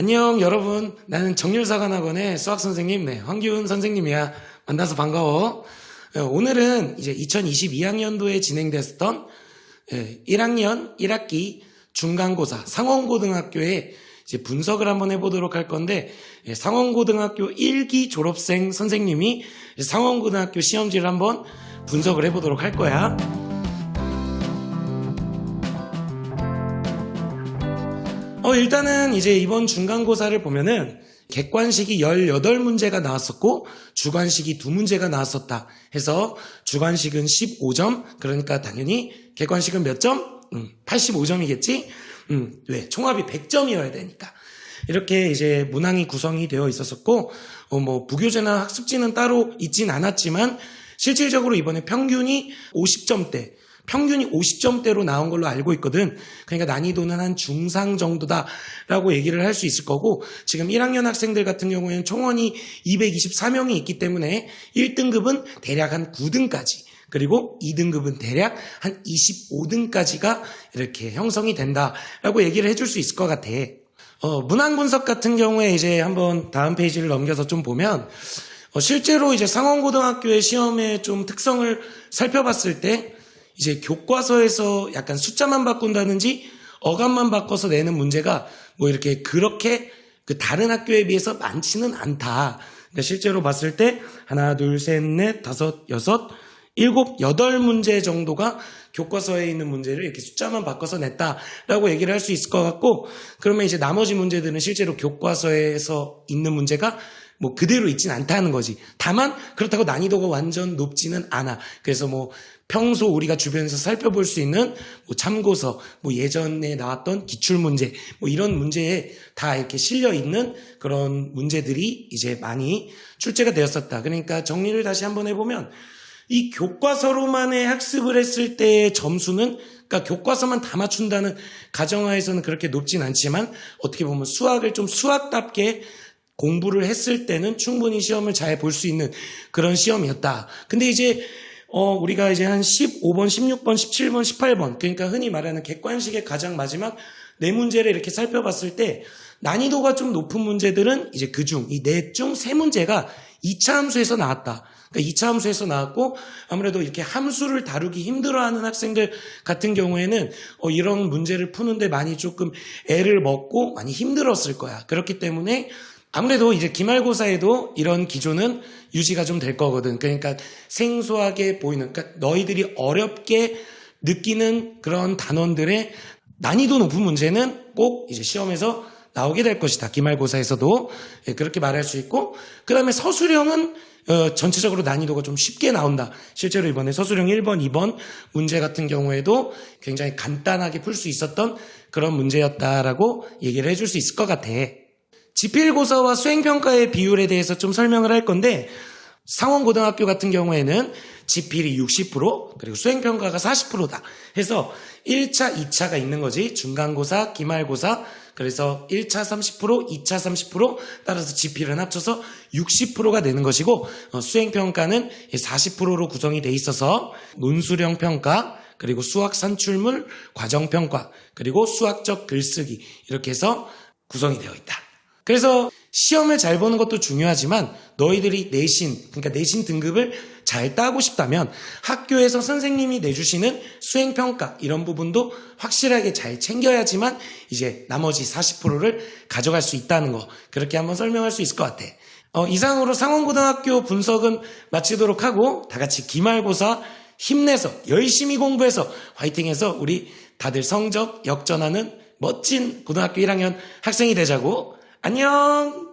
안녕 여러분. 나는 정률사관학원의 수학선생님 네, 황기훈 선생님이야. 만나서 반가워. 어, 오늘은 이제 2022학년도에 진행됐었던 1학년 1학기 중간고사 상원고등학교의 분석을 한번 해보도록 할 건데 예, 상원고등학교 1기 졸업생 선생님이 상원고등학교 시험지를 한번 분석을 해보도록 할 거야 어, 일단은 이제 이번 중간고사를 보면은 객관식이 18문제가 나왔었고 주관식이 2문제가 나왔었다 해서 주관식은 15점 그러니까 당연히 객관식은 몇 점? 음, 85점이겠지? 음, 왜? 총합이 100점이어야 되니까. 이렇게 이제 문항이 구성이 되어 있었었고 어, 뭐 부교재나 학습지는 따로 있진 않았지만 실질적으로 이번에 평균이 50점대 평균이 50점대로 나온 걸로 알고 있거든. 그러니까 난이도는 한 중상 정도다라고 얘기를 할 수 있을 거고 지금 1학년 학생들 같은 경우에는 총원이 224명이 있기 때문에 1등급은 대략 한 9등까지 그리고 2등급은 대략 한 25등까지가 이렇게 형성이 된다라고 얘기를 해줄 수 있을 것 같아. 어, 문항 분석 같은 경우에 이제 한번 다음 페이지를 넘겨서 좀 보면 어, 실제로 이제 상원고등학교의 시험의 좀 특성을 살펴봤을 때 이제 교과서에서 약간 숫자만 바꾼다든지 어감만 바꿔서 내는 문제가 뭐 이렇게 그렇게 그 다른 학교에 비해서 많지는 않다. 그러니까 실제로 봤을 때 하나, 둘, 셋, 넷, 다섯, 여섯, 일곱, 여덟 문제 정도가 교과서에 있는 문제를 이렇게 숫자만 바꿔서 냈다라고 얘기를 할 수 있을 것 같고 그러면 이제 나머지 문제들은 실제로 교과서에서 있는 문제가 뭐 그대로 있진 않다는 거지. 다만 그렇다고 난이도가 완전 높지는 않아. 그래서 뭐 평소 우리가 주변에서 살펴볼 수 있는 뭐 참고서, 뭐 예전에 나왔던 기출 문제, 뭐 이런 문제에 다 이렇게 실려 있는 그런 문제들이 이제 많이 출제가 되었었다. 그러니까 정리를 다시 한번 해보면 이 교과서로만의 학습을 했을 때의 점수는 그러니까 교과서만 다 맞춘다는 가정하에서는 그렇게 높진 않지만 어떻게 보면 수학을 좀 수학답게 공부를 했을 때는 충분히 시험을 잘 볼 수 있는 그런 시험이었다. 근데 이제 어 우리가 이제 한 15번, 16번, 17번, 18번 그러니까 흔히 말하는 객관식의 가장 마지막 네 문제를 이렇게 살펴봤을 때 난이도가 좀 높은 문제들은 이제 그 중 이 네 중 세 문제가 2차 함수에서 나왔다. 그러니까 2차 함수에서 나왔고 아무래도 이렇게 함수를 다루기 힘들어하는 학생들 같은 경우에는 어, 이런 문제를 푸는데 많이 조금 애를 먹고 많이 힘들었을 거야. 그렇기 때문에 아무래도 이제 기말고사에도 이런 기조는 유지가 좀 될 거거든. 그러니까 생소하게 보이는, 그러니까 너희들이 어렵게 느끼는 그런 단원들의 난이도 높은 문제는 꼭 이제 시험에서 나오게 될 것이다. 기말고사에서도 예, 그렇게 말할 수 있고, 그 다음에 서술형은 어, 전체적으로 난이도가 좀 쉽게 나온다. 실제로 이번에 서술형 1번, 2번 문제 같은 경우에도 굉장히 간단하게 풀 수 있었던 그런 문제였다라고 얘기를 해줄 수 있을 것 같아. 지필고사와 수행평가의 비율에 대해서 좀 설명을 할 건데 상원고등학교 같은 경우에는 지필이 60% 그리고 수행평가가 40%다. 해서 1차, 2차가 있는 거지. 중간고사, 기말고사. 그래서 1차 30%, 2차 30% 따라서 지필은 합쳐서 60%가 되는 것이고 어, 수행평가는 40%로 구성이 돼 있어서 논술형 평가 그리고 수학 산출물 과정평가 그리고 수학적 글쓰기 이렇게 해서 구성이 되어 있다. 그래서 시험을 잘 보는 것도 중요하지만 너희들이 내신, 그러니까 내신 등급을 잘 따고 싶다면 학교에서 선생님이 내주시는 수행평가 이런 부분도 확실하게 잘 챙겨야지만 이제 나머지 40%를 가져갈 수 있다는 거 그렇게 한번 설명할 수 있을 것 같아. 어, 이상으로 상원고등학교 분석은 마치도록 하고 다 같이 기말고사 힘내서 열심히 공부해서 화이팅해서 우리 다들 성적 역전하는 멋진 고등학교 1학년 학생이 되자고 안녕!